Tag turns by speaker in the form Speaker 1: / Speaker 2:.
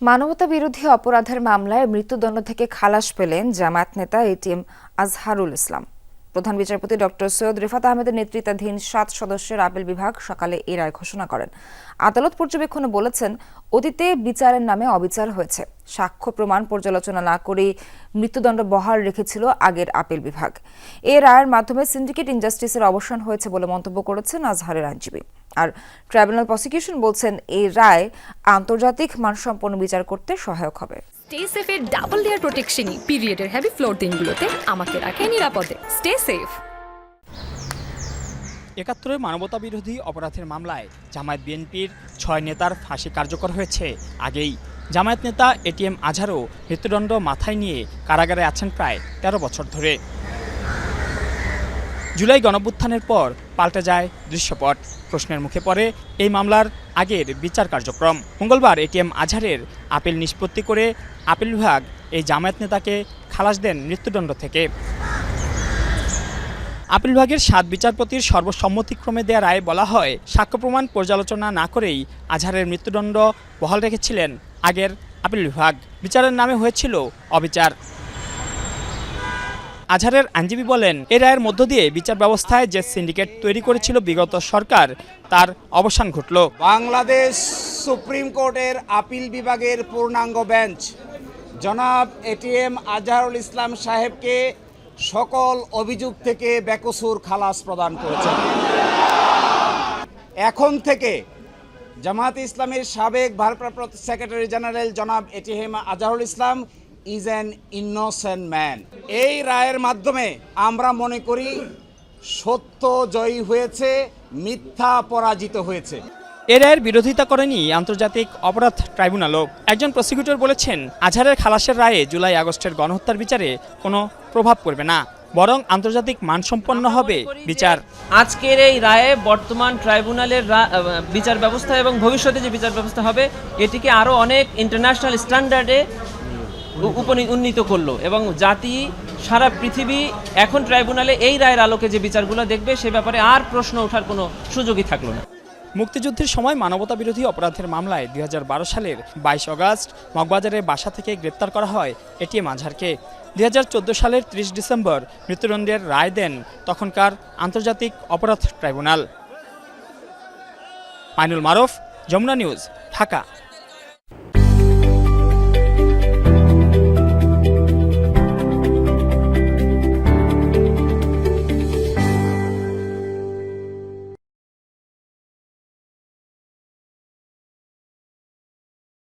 Speaker 1: মানবতা বিরোধী অপরাধের মামলায় মৃত্যুদণ্ড থেকে খালাস পেলেন জামায়াত নেতা এটিএম আজহারুল ইসলাম। প্রধান বিচারপতি ডক্টর সৈয়দ রিফাত আহমেদের নেতৃত্বাধীন সাত সদস্যের আপিল বিভাগ সকালে এই রায় ঘোষণা করেন। আদালত পর্যবেক্ষণে বলেছেন, অতীতে বিচারের নামে অবিচার হয়েছে। সাক্ষ্য প্রমাণ পর্যালোচনা না করেই মৃত্যুদণ্ড বহাল রেখেছিল আগের আপিল বিভাগ। এ রায়ের মাধ্যমে সিন্ডিকেট ইনজাস্টিসের অবসান হয়েছে বলে মন্তব্য করেছেন আজহারের আইনজীবী। আর ট্রাইব্যুনাল প্রসিকিউশন বলছেন এই রায় আন্তর্জাতিক মানসম্পন্ন বিচার করতে সহায়ক হবে।
Speaker 2: স্টে সেফের ডাবল লেয়ার প্রোটেকশনই পিরিয়ডের হেভি ফ্লোর দিনগুলোতে আমাকে রাখে নিরাপদে। স্টে সেফ
Speaker 3: একাত্তরের মানবতা বিরোধী অপরাধের মামলায় জামায়াত বিএনপির ছয় নেতার ফাঁসি কার্যকর হয়েছে। আগেই জামায়াত নেতা এটিএম আজহারও মৃত্যুদণ্ড মাথায় নিয়ে কারাগারে আছেন প্রায় তেরো বছর ধরে। জুলাই গণভ্যুত্থানের পর পাল্টে যায় দৃশ্যপট। প্রশ্নের মুখে পড়ে, এই মামলার আগের বিচার কার্যক্রম। মঙ্গলবার এটিএম আজহারের আপিল নিষ্পত্তি করে আপিল বিভাগ এই জামায়াত নেতাকে খালাস দেন মৃত্যুদণ্ড থেকে। আপিল বিভাগের সাত বিচারপতির সর্বসম্মতিক্রমে দেয়া রায়ে বলা হয়, সাক্ষ্য প্রমাণ পর্যালোচনা না করেই আজহারের মৃত্যুদণ্ড বহাল রেখেছিলেন আগের আপিল বিভাগ। বিচারের নামে হয়েছিল অবিচার। আজহারের আইনজীবী বলেন, এ রায়ের মধ্য দিয়ে বিচার ব্যবস্থায় যে সিন্ডিকেট তৈরি করেছিল বিগত সরকার, তার অবসান ঘটল।
Speaker 4: বাংলাদেশ সুপ্রিম কোর্টের আপিল বিভাগের পূর্ণাঙ্গ বেঞ্চ, জনাব এটিএম আজহারুল ইসলাম সাহেবকে সকল অভিযোগ থেকে বেকসুর খালাস প্রদান করেছেন এখন থেকে জামায়াত ইসলামের সাবেক ভারপ্রাপ্ত সেক্রেটারি জেনারেল জনাব ATM Azharul Islam is an innocent man এই রায়ের মাধ্যমে আমরা মনে করি সত্য জয়ী হয়েছে মিথ্যা পরাজিত হয়েছে।
Speaker 3: এ রায়ের বিরোধিতা করেনি আন্তর্জাতিক অপরাধ ট্রাইব্যুনালও। একজন প্রসিকিউটর বলেছেন আজহারের খালাসের রায়ে জুলাই আগস্টের গণহত্যার বিচারে কোনো প্রভাব পড়বে না বরং আন্তর্জাতিক মানসম্পন্ন হবে বিচার।
Speaker 5: আজকের এই রায়ে বর্তমান ট্রাইব্যুনালের বিচার ব্যবস্থা এবং ভবিষ্যতে যে বিচার ব্যবস্থা হবে এটিকে আরও অনেক ইন্টারন্যাশনাল স্ট্যান্ডার্ডে উন্নীত করল এবং জাতি, সারা পৃথিবী এখন ট্রাইব্যুনালে এই রায়ের আলোকে যে বিচারগুলো দেখবে, সে ব্যাপারে আর প্রশ্ন ওঠার কোনো সুযোগই থাকল না।
Speaker 3: মুক্তিযুদ্ধের সময় মানবতা বিরোধী অপরাধের মামলায় দু হাজার বারো সালের বাইশ অগাস্ট মগবাজারের বাসা থেকে গ্রেপ্তার করা হয় এটিএম আজহারকে। দুই সালের ত্রিশ ডিসেম্বর মৃত্যুদণ্ডের রায় দেন তখনকার আন্তর্জাতিক অপরাধ ট্রাইব্যুনাল। মাইনুল মারফ, যমুনা নিউজ, ঢাকা।